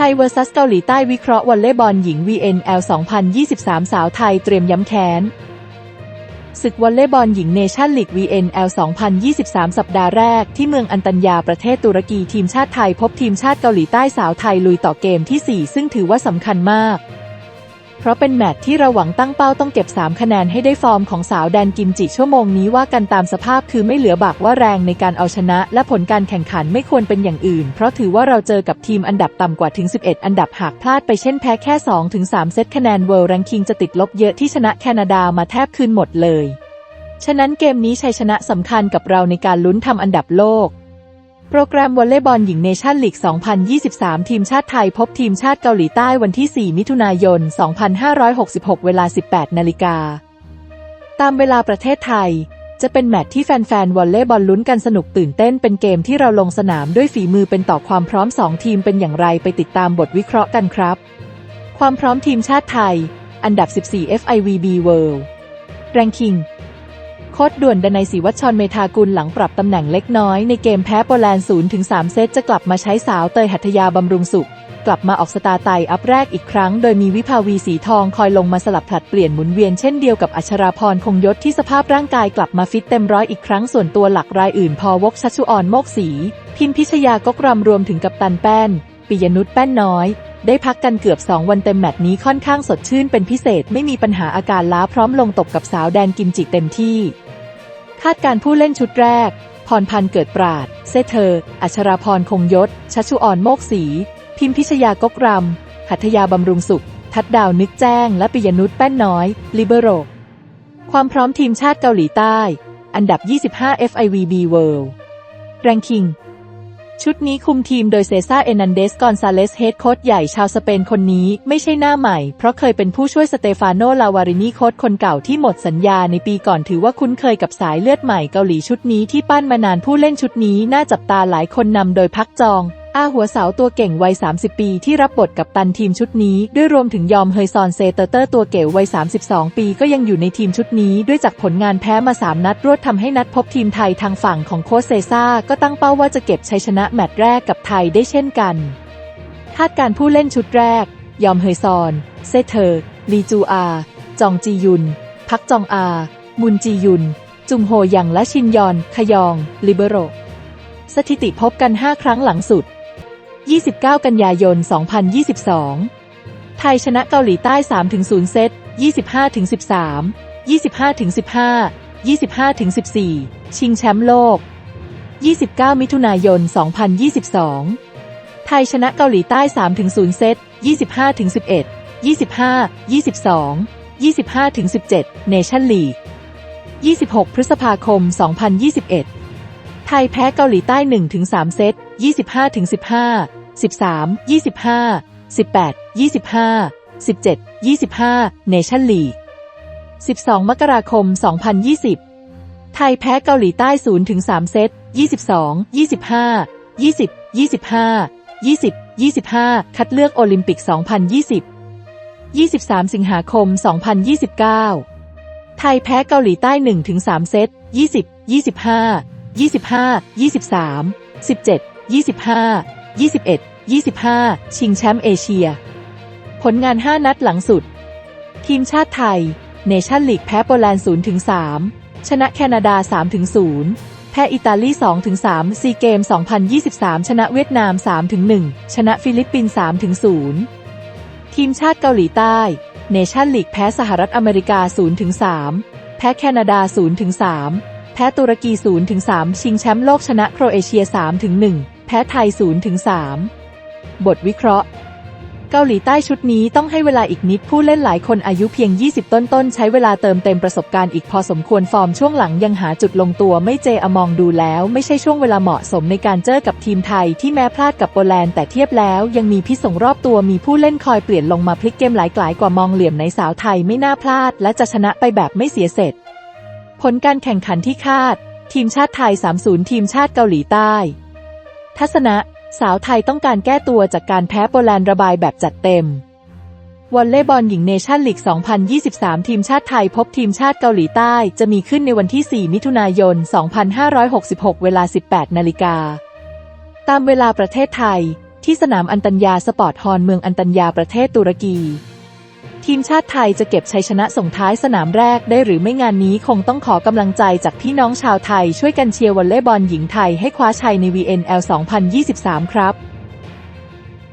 ทย vs เกาหลีใต้วิเคราะห์วอลเลย์บอลหญิง VNL 2023 สาวไทยเตรียมย้ำแค้น ศึกวอลเลย์บอลหญิงเนชั่นลีก VNL 2023 สัปดาห์แรกที่เมืองอันตัญญาประเทศตุรกีทีมชาติไทยพบทีมชาติเกาหลีใต้สาวไทยลุยต่อเกมที่ 4 ซึ่งถือว่าสำคัญมาก เพราะเป็นแมตช์ที่เราหวังตั้งเป้าต้องเก็บ 3 คะแนนให้ได้ฟอร์มของสาวแดนกิมจิชั่วโมงนี้ว่ากันตามสภาพคือไม่เหลือบักว่าแรงในการเอาชนะ และผลการแข่งขันไม่ควรเป็นอย่างอื่น เพราะถือว่าเราเจอกับทีมอันดับต่ำกว่าถึง 11 อันดับหากพลาดไปเช่นแพ้แค่ 2-3 เซตคะแนนเวิลด์แรงคิงจะติดลบเยอะที่ชนะแคนาดามาแทบคืนหมดเลย ฉะนั้นเกมนี้ชัยชนะสำคัญกับเราในการลุ้นทำอันดับโลก โปรแกรมวอลเลย์บอลหญิงเนชั่นลีก 2023 ทีมชาติไทยพบทีมชาติเกาหลีใต้วันที่ 4 มิถุนายน 2566 เวลา 18 นาฬิกา ตามเวลาประเทศไทย จะเป็นแมตช์ที่แฟนๆ วอลเลย์บอลลุ้นกันสนุกตื่นเต้นเป็นเกมที่เราลงสนามด้วยฝีมือเป็นต่อความพร้อม 2 ทีมเป็นอย่างไรไปติดตามบทวิเคราะห์กันครับ ความพร้อมทีมชาติไทย อันดับ 14 FIVB World Ranking โคดด่วนดนัยศรีวัชชรเมธากุลหลังปรับตำแหน่งเล็กน้อยในเกมแพ้โปแลนด์0ถึง3เซตจะกลับมาใช้สาวเตยหัตถยาบำรุงสุข กลับมาออกสตาร์ไตอัพแรกอีกครั้ง โดยมีวิภาวีสีทองคอยลงมาสลับผลัดเปลี่ยนหมุนเวียนเช่นเดียวกับอัชราพรคงยศที่สภาพร่างกายกลับมาฟิตเต็มร้อยอีกครั้งส่วนตัวหลักรายอื่นพอวกชัชุออนโมกศรีพิมพิชยากกรำรวมถึงกับตันแป้นปิยนุชแป้นน้อย ได้พักกันเกือบ 2 วันเต็มแมตช์นี้ค่อนข้างสดชื่นเป็นพิเศษไม่มีปัญหาอาการล้าพร้อมลงตบกับสาวแดนกิมจิเต็มที่ คาดการผู้เล่นชุดแรก พรพันธ์เกิดปราด เซเธอร์อัชราพรคงยศ ชัชุออนโมกศรีพิมพิชยากกรำหัตถยาบำรุงสุข ทัดดาวนึกแจ้ง และปิยนุชแป้นน้อย ลิเบโร ความพร้อมทีมชาติเกาหลีใต้ อันดับ 25 FIVB World Ranking ชุดนี้คุมทีมโดยเซซ่าเอนันเดสกอนซาเลสเฮดโค้ชใหญ่ชาวสเปนคนนี้ไม่ใช่หน้าใหม่ เพราะเคยเป็นผู้ช่วยสเตฟานโน ลาวารินีโค้ชคนเก่าที่หมดสัญญาในปีก่อนถือว่าคุ้นเคยกับสายเลือดใหม่เกาหลีชุดนี้ที่ปั้นมานานผู้เล่นชุดนี้น่าจับตาหลายคนนำโดยพักจอง อาหัวเสาตัวเก่งวัย 30 ปีที่รับบทกับตันทีมชุดนี้ ด้วยรวมถึงยอมเฮยซอนเซเตอร์เตอร์ตัวเก๋วัย 32 ปีก็ยังอยู่ในทีมชุดนี้ ด้วยจากผลงานแพ้มา 3 นัดรวดทำให้นัดพบทีมไทยทางฝั่งของโค้ชเซซ่า ก็ตั้งเป้าว่าจะเก็บชัยชนะแมตช์แรกกับไทยได้เช่นกัน คาดการผู้เล่นชุดแรก ยอมเฮยซอน เซเธอร์ลีจูอา จองจียุน พักจองอา มุนจียุน จุงโฮยังและชินยอน ขยอง ลิเบโรสถิติพบกัน 5 ครั้งหลังสุด 29 กันยายน 2022 ไทยชนะเกาหลีใต้ 3-0 เซต 25-13 25-15 25-14 ชิงแชมป์โลก 29 มิถุนายน 2022 ไทยชนะเกาหลีใต้ 3-0 เซต 25-11 25 22 25-17เนชั่นลีก26 พฤษภาคม 2021 ไทยแพ้เกาหลีใต้1-3เซต 25ถึง15 13 25 18 25 17 25เนชั่นลีก12 มกราคม 2020 ไทยแพ้เกาหลีใต้ 0 ถึง 3 เซต 22 25 20 25 20 25 คัดเลือกโอลิมปิก 2020 23 สิงหาคม 2029 ไทยแพ้เกาหลีใต้ 1 ถึง 3 เซต 20 25 25 23 17 25 21 25 ชิงแชมป์เอเชีย ผลงาน 5 นัดหลังสุด ทีมชาติไทย เนชั่นลีกแพ้โปแลนด์0-3ชนะแคนาดา3-0แพ้อิตาลี2-3ซีเกม 2023 ชนะเวียดนาม3-1ชนะฟิลิปปินส์3-0ทีมชาติเกาหลีใต้ เนชั่นลีกแพ้สหรัฐอเมริกา0-3แพ้แคนาดา0-3แพ้ตุรกี 0-3 ชิงแชมป์โลกชนะโครเอเชีย 3-1 พ้ไทย 0-3 บทวิเคราะห์ เกาหลีใต้ชุดนี้ต้องให้เวลาอีกนิดผู้เล่นหลายคนอายุเพียง 20 ต้นๆ ใช้เวลาเติมเต็มประสบการณ์อีกพอสมควรฟอร์มช่วงหลังยังหาจุดลงตัวไม่เจอมองดูแล้ว ไม่ใช่ช่วงเวลาเหมาะสมในการเจอกับทีมไทยที่แม้พลาดกับโปแลนด์แต่เทียบแล้วยังมีพิษสงรอบตัวมีผู้เล่นคอยเปลี่ยนลงมาพลิกเกมหลายกลายกว่ามองเหลี่ยมในสาวไทยไม่น่าพลาด และจะชนะไปแบบไม่เสียเสร็จ ผลการแข่งขันที่คาด ทีมชาติไทย 3-0 ทีมชาติเกาหลีใต้ ทัศนะ สาวไทยต้องการแก้ตัวจากการแพ้โปแลนด์ระบายแบบจัดเต็ม วอลเลย์บอลหญิงเนชั่นลีก 2023 ทีมชาติไทยพบทีมชาติเกาหลีใต้จะมีขึ้นในวันที่ 4 มิถุนายน 2566 เวลา 18 นาฬิกา ตามเวลาประเทศไทย ที่สนามอันตัญญาสปอร์ตฮอลเมืองอันตัญญาประเทศตุรกี ทีมชาติไทยจะเก็บชัยชนะส่งท้ายสนามแรกได้หรือไม่งานนี้คงต้องขอกำลังใจจากพี่น้องชาวไทยช่วยกันเชียร์วอลเลย์บอลหญิงไทยให้คว้าชัยใน VNL 2023 ครับ